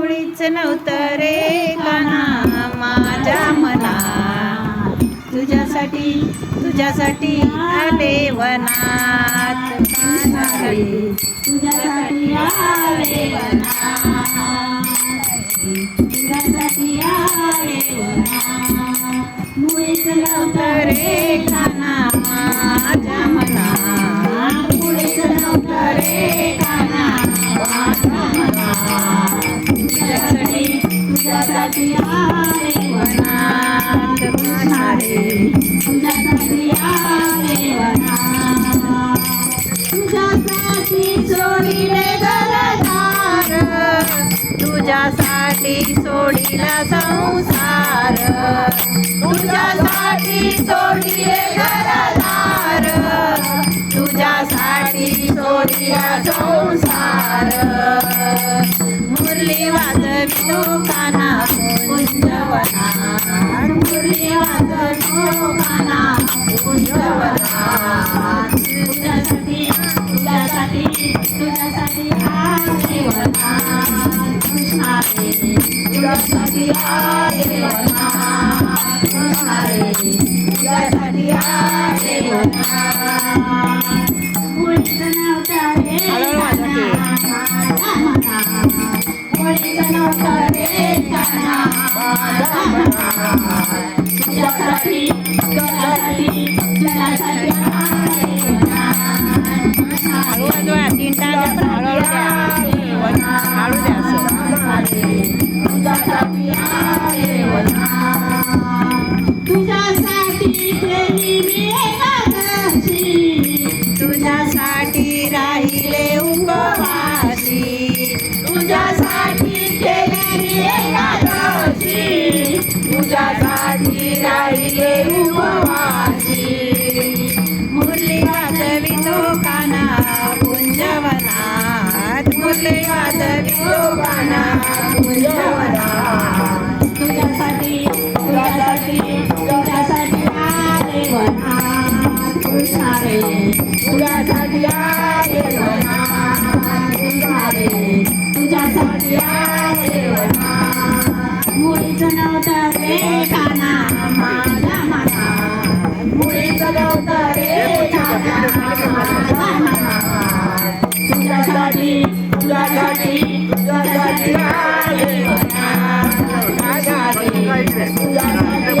मुळीच नव्हतं रे काना माझ्या मना तुझ्यासाठी तुझ्यासाठी आले वनात तुझ्यासाठी आले वनात. तुझ्यासाठी आले वनात. मुळीच नव्हतं रे काना तुझ्यासाठी सोडिले घरदार. संसार. तुझ्यासाठी सोडिले घरदार. तुझ्यासाठी सोडिला संसार. मुरली वाजवितो काना कुंजवनात मुरली वाजवा तीन टाळ्या पण हळूहळू द्या हळू द्या असं तुझ्यासाठी आले वनात. तुझ्यासाठी केली मी एकादशी. तुझ्यासाठी राहिले उपवासी तुझ्यासाठी केली मी एकादशी. तुझ्यासाठी राहिले उपवासी. कुंजवनात मुरली वाजवितो काना तुझ्यासाठी तुझ्यासाठी तुझ्यासाठी आले कृष्णा रे तुझ्यासाठी आले कृष्णा रे तुझ्यासाठी आले नव्हतं रे काना माझ्या मनात. नव्हतं तुझ्यासाठी